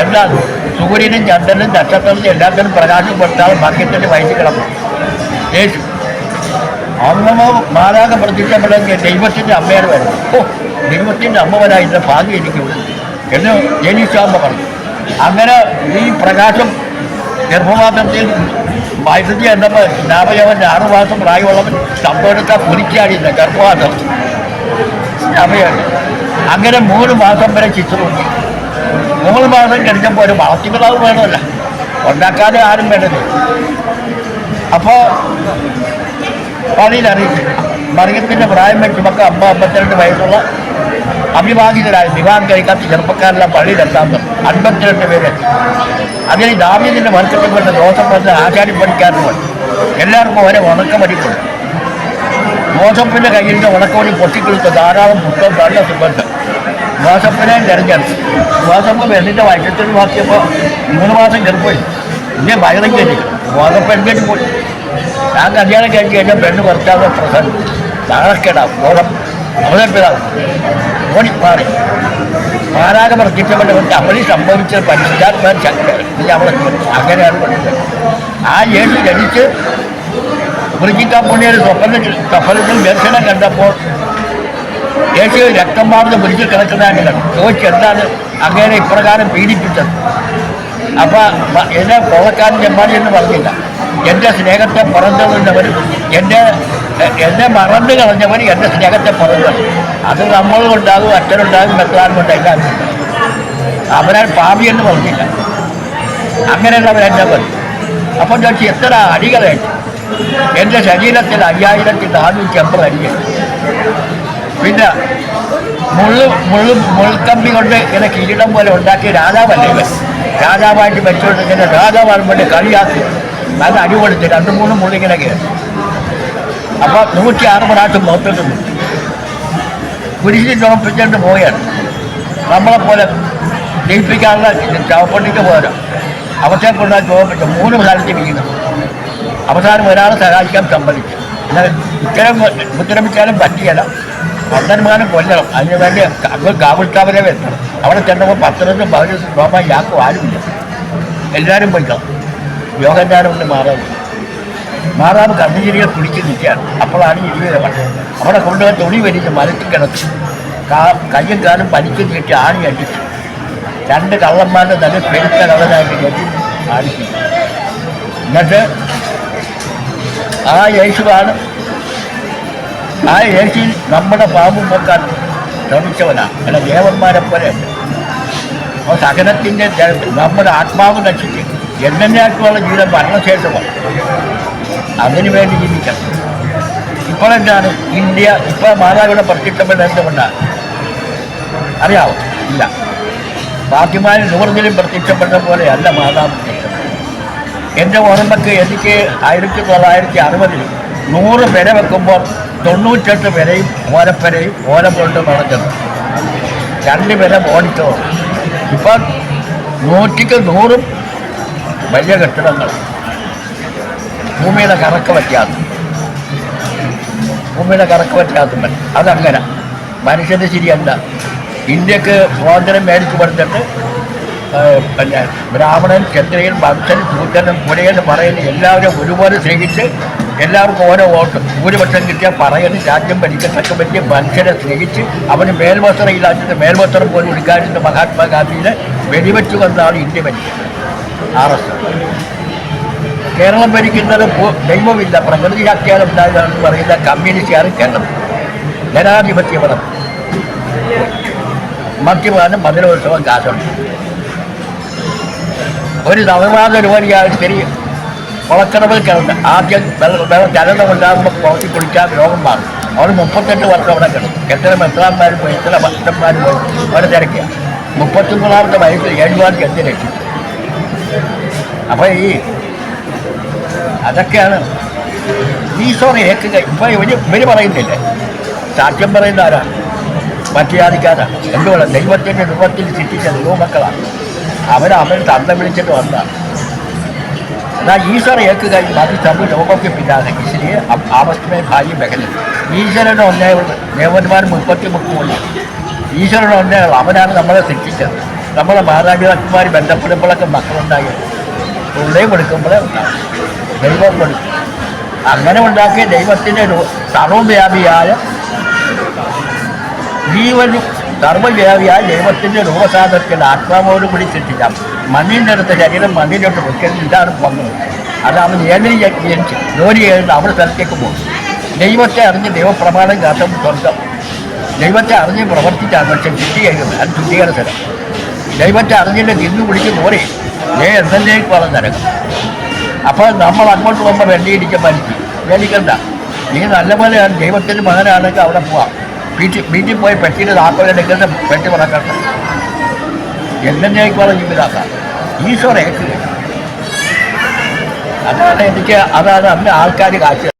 എന്നാൽ സൂര്യനും ചന്ദ്രനും നക്ഷത്രത്തിനും എല്ലാത്തിനും പ്രകാശം കൊടുത്താൽ ഭാഗ്യത്തിന്റെ വയസ്സിൽ കിടക്കും. യേശു. അമ്മ മാതാക പ്രത്യക്ഷപ്പെടുന്ന ദൈവത്തിന്റെ അമ്മയാണ് വരുന്നത്. ഓ ദൈവത്തിന്റെ അമ്മ വരാ ഇന്ന ഭാഗ്യം എനിക്ക് എന്ന് ജനീശാമ്മ പറഞ്ഞു. അങ്ങനെ ഈ പ്രകാശം ഗർഭപാത്രത്തിൽ വൈദ്യുതി എന്നപ്പോൾ നാമയവൻ ആറുമാസം പ്രായമുള്ളവൻ സംഭവത്തെ കുലിച്ചാടിയില്ല ഗർഭപാത്രം. അമ്മയാണ്. അങ്ങനെ മൂന്ന് മാസം വരെ ചിത്രമുണ്ട് മൂന്ന് മാസം കഴിഞ്ഞപ്പോൾ ഒരു വളർത്തിപ്പിതാവ് വേണമല്ല. ഉണ്ടാക്കാതെ ആരും വേണ്ടത് അപ്പോൾ പള്ളിയിൽ അറിയിച്ചു. മറിയത്തിന്റെ പ്രായം വെച്ചുമൊക്കെ അമ്പ അമ്പത്തിരണ്ട് വയസ്സുള്ള അവിവാഹിതരായ വിവാഹം കഴിക്കാത്ത ചെറുപ്പക്കാരെല്ലാം പള്ളിയിലെത്താത്ത അൻപത്തിരണ്ട് പേര്. അതിൽ ദാവീദിന്റെ വേണ്ട ദോഷം വന്ന് ആചാര്യം പഠിക്കാറുണ്ട്. എല്ലാവർക്കും ഓരോ ഉണക്കം മോസപ്പിന്റെ കയ്യിൽ നിന്ന് ഉണക്കമണി പൊട്ടിക്കൊടുത്ത ധാരാളം പുസ്തകം നല്ല സുഗന്ധം മോസപ്പിനെ തിരഞ്ഞെടുത്തു. മോസപ്പ് പെണ്ണിന്റെ വയറ്റത്തിൽ നോക്കിയപ്പോൾ മൂന്ന് മാസം ചെറുപ്പോയി ഇനി വയറും കയറ്റി. മോസപ്പ് എൻഗേജ് പോയി? ഞാൻ കല്യാണം കഴിഞ്ഞ് കഴിഞ്ഞാൽ പെണ്ണ് ഭർത്താവ് പ്രസന്റ് നാളെക്കേടാ ബോധം അവതരിപ്പിതാവും ഓടി മാറി. മാറാക പ്രത്യക്ഷപ്പെട്ടവർക്ക് അവളി സംഭവിച്ച പരിശുദ്ധാത്മാൻ ശക്തി ഇത് അവളെ അങ്ങനെയാണ് പഠിച്ചത് ആ ഏഴ് ജനിച്ച് വൃജിക്കാൻ പുണ്യൊരു സ്വപ്നത്തിൽ സ്വപ്നത്തിൽ ദർശനം കണ്ടപ്പോൾ യേശു രക്തം മാർന്ന് പിടിച്ച് കിടക്കുന്നതായിട്ട് കണ്ടു. ചോദിച്ചു ഇപ്രകാരം പീഡിപ്പിച്ചത്? അപ്പൊ എന്നെ കോളക്കാരൻ ചെമ്പാടി എന്ന് പറഞ്ഞില്ല. എന്റെ സ്നേഹത്തെ പുറന്തള്ളുന്നവർ എന്റെ എന്നെ മറന്നു കളഞ്ഞവർ എന്റെ സ്നേഹത്തെ പുറന്തള്ളു. അത് നമ്മളുണ്ടാകും അച്ഛനുണ്ടാകും മെത്രാനും ഉണ്ടാകും. അവരാൽ പാപി എന്ന് പറഞ്ഞില്ല. അങ്ങനെയുള്ളവരെന്നെ പറഞ്ഞു അപ്പം ചോദിച്ചു എത്ര അടികളായിട്ട് എന്റെ ശരീരത്തിൽ അയ്യായിരത്തി നാനൂറ്റി അമ്പത് അടികൾ പിന്നെ മുള്ളു മുള്ളു മുൾക്കമ്പി കൊണ്ട് ഇങ്ങനെ കിരീടം പോലെ ഉണ്ടാക്കിയ രാജാവല്ലേ ഇവൻ? രാജാവായിട്ട് വെച്ചോണ്ട് ഇങ്ങനെ രാജാവാണ് കൊണ്ട് കളിയാക്കി. നല്ല അടി കൊടുത്ത് രണ്ടു മൂന്ന് മുള്ളിങ്ങനെ കയറി. അപ്പോൾ നൂറ്റി അറുപതാട്ട് നിന്നു. കുരിശിൽ ചോപ്പിച്ചുകൊണ്ട് പോയാണ്. നമ്മളെപ്പോലെ ജയിപ്പിക്കാനുള്ള ചവപ്പട്ടിക്ക് പോരാ. അവസരം കൊണ്ടാൽ ചോദിച്ചു മൂന്ന് കാലത്ത് വീണു. അവസാനം ഒരാളെ സഹായിക്കാൻ സമ്മതിച്ചു. എന്നാൽ ഉത്തരം ഉപദ്രവിച്ചാലും പറ്റിയല്ല. പന്തന്മാനം കൊല്ലണം അതിന് വേണ്ടി അങ്ങ് കാവൽക്കാവരെ വരണം. അവിടെ ചെന്നപ്പോൾ പത്രത്തും പതിനഞ്ചും രൂപ യാക്കും ആരുമില്ല. എല്ലാവരും പോയിക്കണം യോഗജ്ഞാനം കൊണ്ട് മാറാവ് മാറാവ് കണ്ണുചിരിയെ കുടിച്ച് നിൽക്കുകയാണ്. അപ്പോഴാണ് ഇരുവരെ പറഞ്ഞത് അവിടെ കൊണ്ടുപോയി തുണി വലിച്ച് മലത്തി കിടത്തി. കാ കയ്യും കാലും പനിക്ക് നീട്ടി ആണി അടിച്ചു. രണ്ട് കള്ളന്മാരുടെ നല്ല പെരുത്ത കള്ളനായിട്ട് കെട്ടി ആടിച്ചു. എന്നിട്ട് ആ യേശുവാണ്. ആ യേശു നമ്മുടെ പാമ്പും നോക്കാൻ ശ്രമിച്ചവനാണ് അല്ല ദേവന്മാരെ പോലെ. അപ്പോൾ ജലത്തിൽ നമ്മുടെ ആത്മാവ് നശിച്ച് എന്നേക്കുള്ള ജീവിതം ഭരണശേഷമാണ് അതിനു വേണ്ടി ജീവിക്കണം. ഇപ്പോഴെന്താണ് ഇന്ത്യ ഇപ്പോൾ മാതാവിടെ പ്രത്യക്ഷപ്പെട്ട എന്തുകൊണ്ടാണ്? അറിയാവോ? ഇല്ല. ഫാത്തിമാന് നൂറിലും പ്രത്യക്ഷപ്പെട്ട പോലെയല്ല മാതാവ് പ്രത്യക്ഷപ്പെട്ടത് എന്റെ ഓർമ്മയ്ക്ക് എനിക്ക് ആയിരത്തി തൊള്ളായിരത്തി അറുപതിൽ നൂറ് പേരെ വെക്കുമ്പോൾ തൊണ്ണൂറ്റെട്ട് പേരെയും ഓരപ്പരെയും ഓല കൊണ്ട് നിറഞ്ഞത് രണ്ട് പേരെ ഓടിച്ചോ ഇപ്പം നൂറ്റിക്ക് നൂറും വലിയ കെട്ടിടങ്ങൾ. ഭൂമിയുടെ കറക്ക് പറ്റാത്ത ഭൂമിയുടെ കറക്ക് പറ്റാത്ത അതങ്ങനെ. മനുഷ്യന് ശരിയല്ല. ഇന്ത്യയ്ക്ക് സ്വാതന്ത്ര്യം മേടിച്ചു കൊടുത്തിട്ട് ബ്രാഹ്മണൻ ക്ഷത്രിയൻ ഭക്തൻ ശൂദ്രൻ കുലയെന്ന് പറയുന്ന എല്ലാവരും ഒരുപോലെ സ്നേഹിച്ച് എല്ലാവർക്കും ഓരോ വോട്ട്. ഭൂരിപക്ഷം കിട്ടിയാൽ പറയുന്നത് രാജ്യം ഭരിക്കത്തക്ക പറ്റിയ മനുഷ്യരെ സ്നേഹിച്ച് അവന് മേൽവസ്ത്രം ഇല്ലാത്തത് മേൽവസ്ത്രം പോലും എടുക്കാതിരുന്ന മഹാത്മാഗാന്ധിയെ വെടിവെച്ചു കൊണ്ടാണ് ഇന്ത്യ ഭരിക്കുന്നത് ആർ എസ്. കേരളം ഭരിക്കുന്നത് ദൈവമില്ല. പ്രകൃതി ശക്തിയാണ് ഉണ്ടാകുകയാണെന്ന് പറയുന്ന കമ്മ്യൂണിസ്റ്റുകാരും കേരളം. ജനാധിപത്യപരം മദ്യപാനം മധുരോത്സവം കാശുണ്ട് ഒരു നവമാത രോഗിയായ ശരി കുളക്കടവിൽ കിടന്ന് ആദ്യം വെള്ളം ചലനം ഉണ്ടാകുമ്പോൾ കുളത്തി കുളിക്കാൻ രോഗം മാറും. അവർ മുപ്പത്തെട്ട് വർഷം അവിടെ കിടന്നു എത്ര മെത്രാന്മാരും പോയി എത്ര ഭക്തന്മാരും പോയി അവിടെ തിരക്കുക മുപ്പത്തൊമ്പതാമത്തെ വയസ്സിൽ ഏഴുപാട് എത്തി രക്ഷിച്ചു. അപ്പോൾ ഈ അതൊക്കെയാണ് ഈശോനെ ഏക്കുക ഇപ്പം ഇവർ ഇവർ പറയുന്നില്ല? സാക്ഷ്യം പറയുന്ന ആരാണ് മറ്റു ജാതിക്കാരാണ് എന്തുകൊണ്ടാണ് ദൈവത്തിന്റെ രൂപത്തിൽ സൃഷ്ടിച്ച ദൈവമക്കളാണ് അവരവൻ തന്ത വിളിച്ചിട്ട് വന്ന. എന്നാൽ ഈശ്വരൻ ഏക്ക് കഴിഞ്ഞ് ബാക്കി സർവ ലോകമൊക്കെ പിന്നാലെ. ഇശ്വരി ആവസ്ഥമേ ഭാര്യയും ബഹല ഈശ്വരൻ ഒന്നേ ദേവന്മാർ മുപ്പത്തി മുക്കുമുണ്ട് ഈശ്വരൻ ഒന്നേ അവനാണ് നമ്മളെ ശിക്ഷിച്ചത് നമ്മളെ മാതാപിതാക്കന്മാർ ബന്ധപ്പെടുമ്പോഴൊക്കെ മക്കളുണ്ടായി. ഉള്ളേയും കൊടുക്കുമ്പോഴേ ഉണ്ടാകും ദൈവം കൊടുക്കും. അങ്ങനെ ഉണ്ടാക്കിയ ദൈവത്തിന്റെ സർവവ്യാപിയായ ജീവനും സർവവ്യാപിയായ ദൈവത്തിന്റെ രൂപസാധത്തിൽ ആത്മാവോട് കൂടി മണ്ണിന്റെ അടുത്ത് ശരീരം മണ്ണിലോട്ട് വെക്കരുത് ഇതാണ് വന്നത് അതാണ് ജനിച്ച് ജോലി ചെയ്യുന്ന അവിടെ സ്ഥലത്തേക്ക് പോകും. ദൈവത്തെ അറിഞ്ഞ് ദൈവപ്രമാണം കാത്തും സ്വർഗം. ദൈവത്തെ അറിഞ്ഞ് പ്രവർത്തിച്ചാണ് പക്ഷേ ചുറ്റി കഴിക്കുന്നത് അത് ശുദ്ധീകരണ സ്ഥലം. ദൈവത്തെ അറിഞ്ഞിട്ട് തിന്നു പിടിച്ച് പോരെ. ഏ എന്തെങ്കിലും വളം നരകം. അപ്പോൾ നമ്മൾ അങ്ങോട്ട് പോകുമ്പോൾ വെള്ളിയിടിച്ച് പറ്റി വേദിക്കണ്ട നീ നല്ലപോലെ ദൈവത്തിന്റെ മകനാണെങ്കിൽ അവിടെ പോവാം. വീട്ടിൽ വീട്ടിൽ പോയി പെട്ടിയുടെ താക്കോലെടുക്കുന്ന പെട്ടി പറക്കണ്ട എന്തെങ്കിലും ജീവിതാക്കാം ഈശോ അതാണ് എനിക്ക് അതാണ് അന്ന് ആൾക്കാർ കാഴ്ച